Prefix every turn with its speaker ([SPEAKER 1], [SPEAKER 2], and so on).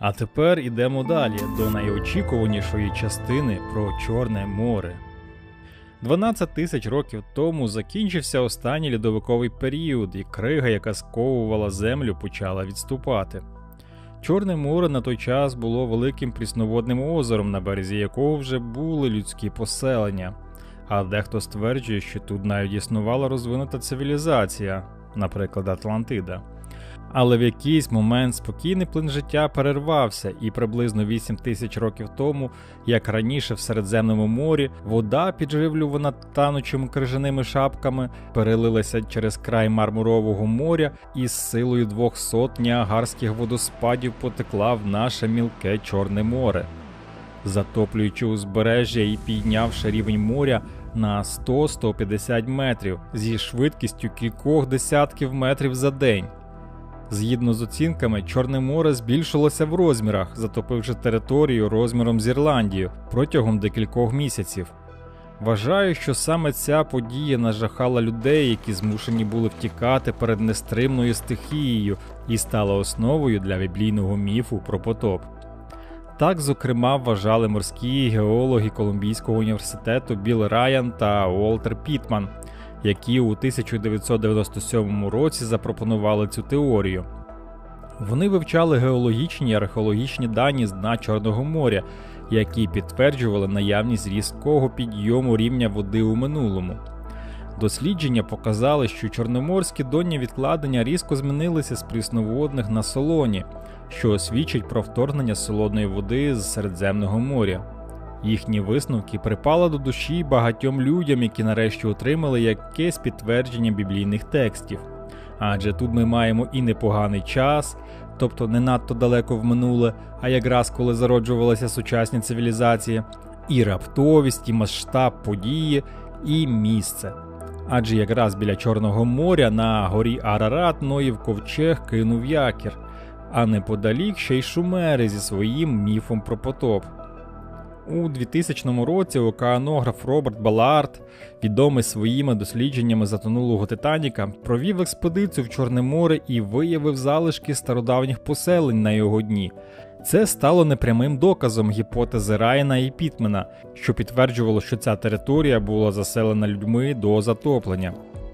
[SPEAKER 1] А тепер ідемо далі до найочікуванішої частини про Чорне море. 12 тисяч років тому закінчився останній льодовиковий період, і крига, яка сковувала землю, почала відступати. Чорне море на той час було великим прісноводним озером, на березі якого вже були людські поселення. А дехто стверджує, що тут навіть існувала розвинута цивілізація, наприклад, Атлантида. Але в якийсь момент спокійний плин життя перервався, і приблизно 8 тисяч років тому, як раніше в Середземному морі, вода, підживлювана танучими крижаними шапками, перелилася через край Мармурового моря і з силою двох сот ніагарських водоспадів потекла в наше мілке Чорне море. Затоплюючи узбережжя і піднявши рівень моря на 100-150 метрів зі швидкістю кількох десятків метрів за день. Згідно з оцінками, Чорне море збільшилося в розмірах, затопивши територію розміром з Ірландію протягом декількох місяців. Вважаю, що саме ця подія нажахала людей, які змушені були втікати перед нестримною стихією і стала основою для біблійного міфу про потоп. Так, зокрема, вважали морські геологи Колумбійського університету Біл Райан та Уолтер Пітман, які у 1997 році запропонували цю теорію. Вони вивчали геологічні і археологічні дані з дна Чорного моря, які підтверджували наявність різкого підйому рівня води у минулому. Дослідження показали, що чорноморські донні відкладення різко змінилися з прісноводних на солоні, що свідчить про вторгнення солодної води з Середземного моря. Їхні висновки припали до душі багатьом людям, які нарешті отримали якесь підтвердження біблійних текстів. Адже тут ми маємо і непоганий час, тобто не надто далеко в минуле, а якраз коли зароджувалася сучасні цивілізації, і раптовість, і масштаб події, і місце. Адже якраз біля Чорного моря на горі Арарат Ноїв ковчег кинув якір, а неподалік ще й шумери зі своїм міфом про потоп. У 2000 році океанограф Роберт Балард, відомий своїми дослідженнями затонулого Титаніка, провів експедицію в Чорне море і виявив залишки стародавніх поселень на його дні. Це стало непрямим доказом гіпотези Райана і Пітмена, що підтверджувало, що ця територія була заселена людьми до затоплення.